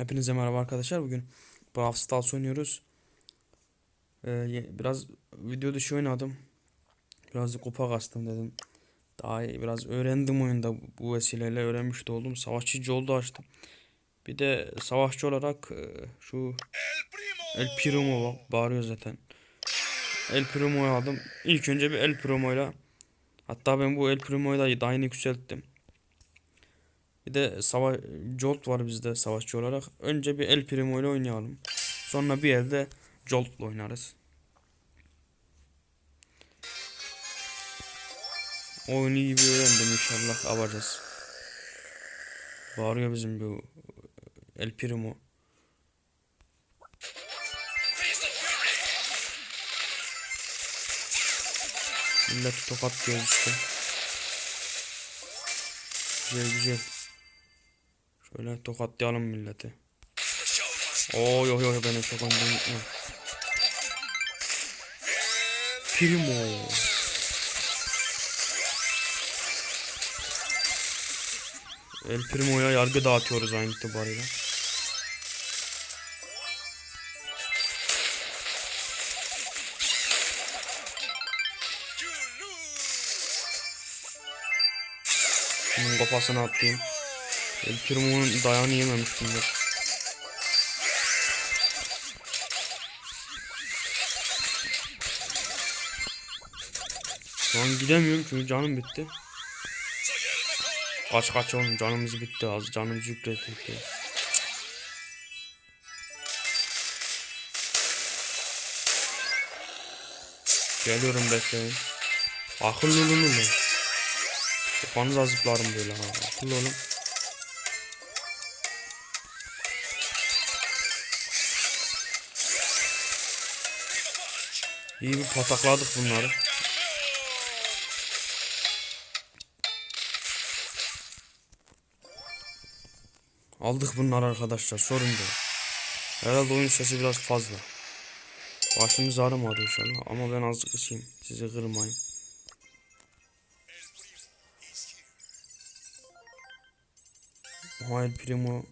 Hepinize merhaba arkadaşlar. Bugün Brawl Stars oynuyoruz. Ee, biraz video dışı oynadım. Biraz da kupa kastım dedim. Daha iyi, biraz öğrendim oyunda bu vesileyle öğrenmiş de oldum. Savaşçı oldu açtım. Bir de savaşçı olarak e, şu El Primo bağırıyor zaten. El Primo'yu aldım. İlk önce bir El Primo'yla hatta ben bu El Primo'yu da yeni yükselttim. Bir de sava Jolt var bizde savaşçı olarak. Önce bir El Primo ile oynayalım. Sonra bir elde Jolt'la oynarız. Oyunu iyi bir öğrendim inşallah alacağız. Bağırıyor bizim bu El Primo. Millet tokat diyoruz işte. Güzel güzel. Şöyle tokatlayalım milleti. Oo yo yo benim önden gitme. Primo. El Primo'ya yargı dağıtıyoruz aynı itibarıyla. Bunun kafasına atlayayım. El Primo'nun dayağını yememiş bunlar. Şu an gidemiyorum çünkü canım bitti. Kaç kaç oğlum canımız bitti az canımız yükledik. Geliyorum bekleyin. Akıllı olun lan. Kafanıza zıplarım böyle ha. Akıllı olun. İyi bir patakladık bunları. Aldık bunları arkadaşlar sorun değil. Herhalde oyun sesi biraz fazla. Başınız ağrımadı inşallah ama ben azıcık kısayım sizi kırmayayım. Hayır Primo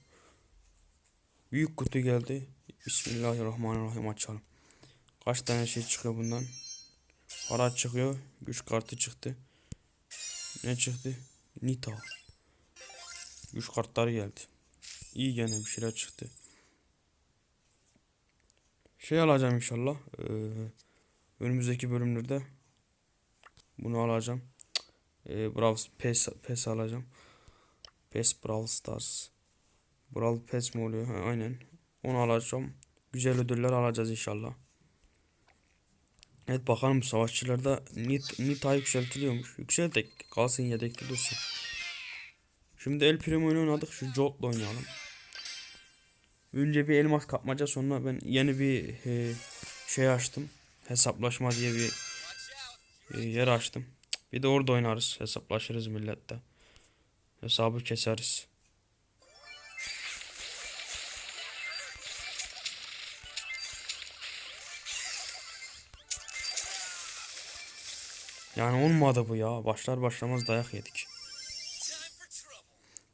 Büyük kutu geldi. Bismillahirrahmanirrahim açalım. Kaç tane şey çıkıyor bundan? Para çıkıyor. Güç kartı çıktı. Ne çıktı? Nita. Güç kartları geldi. İyi gene bir şeyler çıktı. Şey alacağım inşallah. Ee, önümüzdeki bölümlerde bunu alacağım. Ee, Brawl Pass, Pass alacağım. Pass Brawl Stars. Brawl Pass mi oluyor? Ha, aynen. Onu alacağım. Güzel ödüller alacağız inşallah. Evet bakalım savaşçılarda Nit, Nita yükseltiliyormuş. Yükseltek. Kalsın yedekli dursun. Şimdi El Primo'yu oynadık. Şu Jolt'la oynayalım. Önce bir elmas kapmaca sonra ben yeni bir e, şey açtım. Hesaplaşma diye bir e, yer açtım. Bir de orada oynarız. Hesaplaşırız millette. Hesabı keseriz. Yani olmadı bu ya. Başlar başlamaz dayak yedik.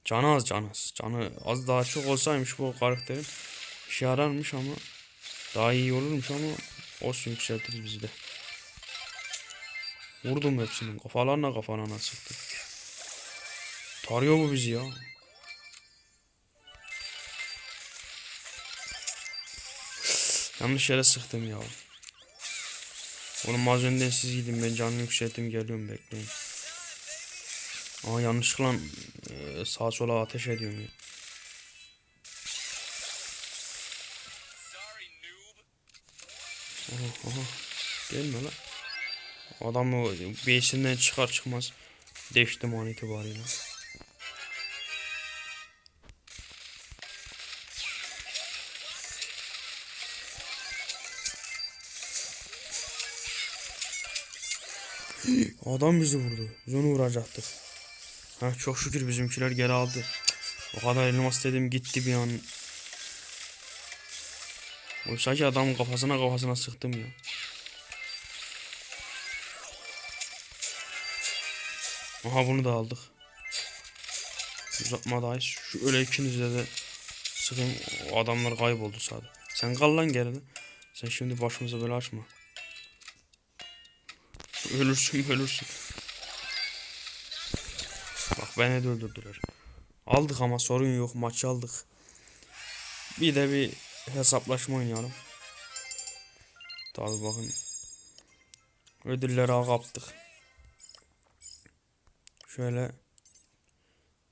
Canı az canı az. Canı az daha çok olsaymış bu karakterin işe yararmış ama daha iyi olurmuş ama olsun yükseltiriz biz de. Vurdum hepsinin kafalarına kafalarına sıktı. Tarıyor bu bizi ya. Yanlış yere sıktım ya. Oğlum az önden siz gidin ben canını yükselttim geliyorum bekleyin. Aa yanlışlıkla e, sağa sola ateş ediyorum ya. Aha, aha. Gelme lan. Adam o base'inden çıkar çıkmaz değiştim an itibariyle. Adam bizi vurdu. Biz onu vuracaktık. Ha, çok şükür bizimkiler geri aldı. O kadar elmas dedim gitti bir an. Oysa ki adamın kafasına kafasına sıktım ya. Aha bunu da aldık. Uzatmadayız. Şu öyle ikinize de Sıkayım o adamlar kayboldu sağda. Sen kal lan geride. Sen şimdi başımıza böyle açma. Ölürsün ölürsün. Bak beni de öldürdüler. Aldık ama sorun yok maçı aldık. Bir de bir hesaplaşma oynayalım. Tabi bakın. Ödülleri kaptık. Şöyle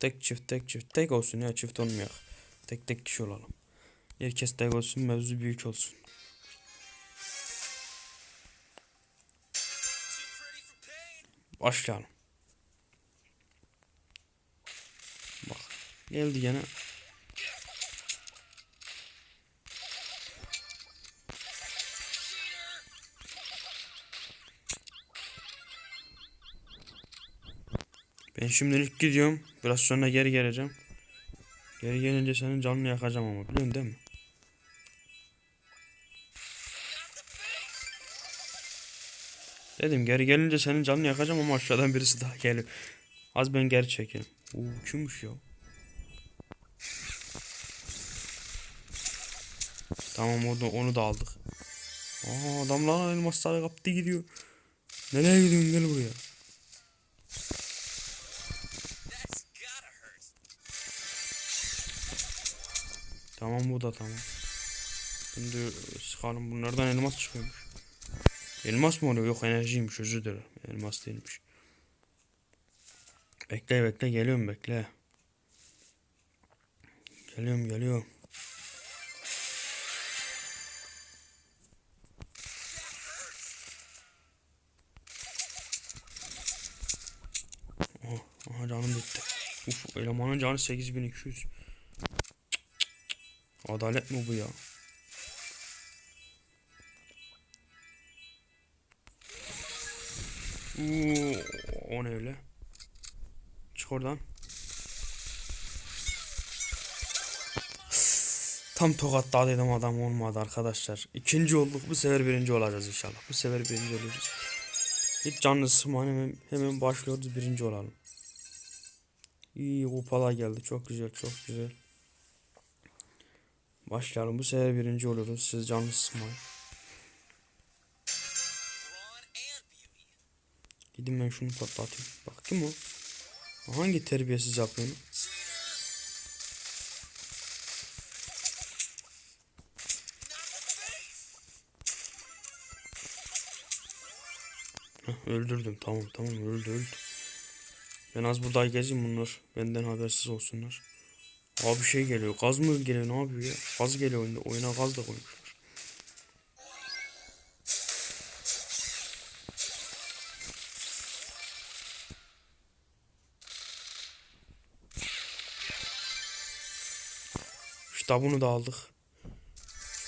tek çift tek çift tek olsun ya çift olmayak. Tek tek kişi olalım. Herkes tek olsun mevzu büyük olsun. Başlayalım. Bak geldi gene. Ben şimdilik gidiyorum. Biraz sonra geri geleceğim. Geri gelince senin canını yakacağım ama biliyorsun değil mi? Dedim geri gelince senin canını yakacağım ama aşağıdan birisi daha geliyor. Az ben geri çekeyim. Oo kimmiş ya? Tamam onu, onu da aldık. Aa adamlar elmasları kaptı gidiyor. Nereye gidiyorsun gel buraya. Tamam bu da tamam. Şimdi sıkalım bunlardan elmas çıkıyormuş. Elmas mı oluyor? Yok enerjiymiş özür dilerim. Elmas değilmiş. Bekle bekle geliyorum bekle. Geliyorum geliyorum. Aha, aha canım bitti. Uf elemanın canı 8200. Cık, cık, cık. Adalet mi bu ya? Oo, o ne öyle? Çık oradan. Tam tokatladıydım adam olmadı arkadaşlar. İkinci olduk bu sefer birinci olacağız inşallah. Bu sefer birinci oluruz. Hiç canlı sıkma hemen, hemen başlıyoruz birinci olalım. İyi kupalar geldi çok güzel çok güzel. Başlayalım bu sefer birinci oluruz siz canlı sıkmayın. Gidin ben şunu patlatayım. Bak kim o? Hangi terbiyesiz yapıyor öldürdüm tamam tamam öldü öldü. Ben az burada gezeyim bunlar. Benden habersiz olsunlar. Abi şey geliyor. Gaz mı geliyor ne yapıyor ya? Gaz geliyor oyunda. Oyuna gaz da koymuşlar. İşte bunu da aldık.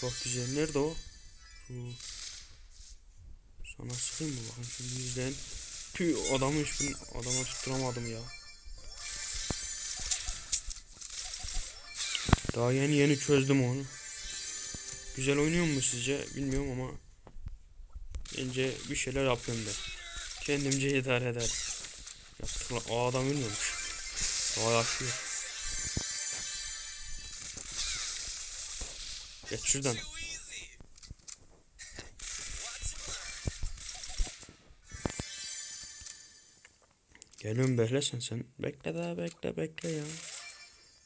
Çok güzel. Nerede o? Şu... Sana sıkayım mı bakın şimdi yüzden. Tüy adamı hiçbir adama tutturamadım ya. Daha yeni yeni çözdüm onu. Güzel oynuyor mu sizce bilmiyorum ama bence bir şeyler yapıyorum ben. Kendimce idare eder. Yaptıklar. O adam ölmemiş. Daha yaşıyor. Geç şuradan. Geliyorum bekle sen. Bekle daha bekle bekle ya.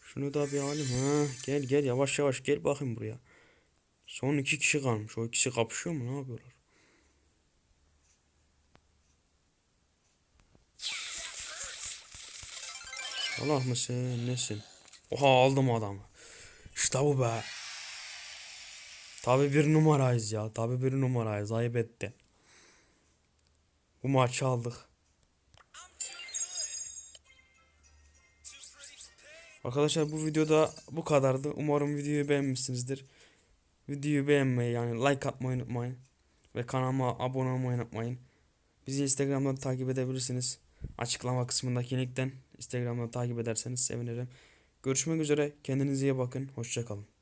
Şunu da bir alayım. Ha, gel gel yavaş yavaş gel bakayım buraya. Son iki kişi kalmış. O ikisi kapışıyor mu? Ne yapıyorlar? Allah mısın? Nesin? Oha aldım adamı. İşte bu be. Tabi bir numarayız ya. Tabi bir numarayız. Ayıp etti. Bu maçı aldık. Arkadaşlar bu videoda bu kadardı. Umarım videoyu beğenmişsinizdir. Videoyu beğenmeyi yani like atmayı unutmayın. Ve kanalıma abone olmayı unutmayın. Bizi Instagram'dan takip edebilirsiniz. Açıklama kısmındaki linkten Instagram'dan takip ederseniz sevinirim. Görüşmek üzere. Kendinize iyi bakın. Hoşçakalın.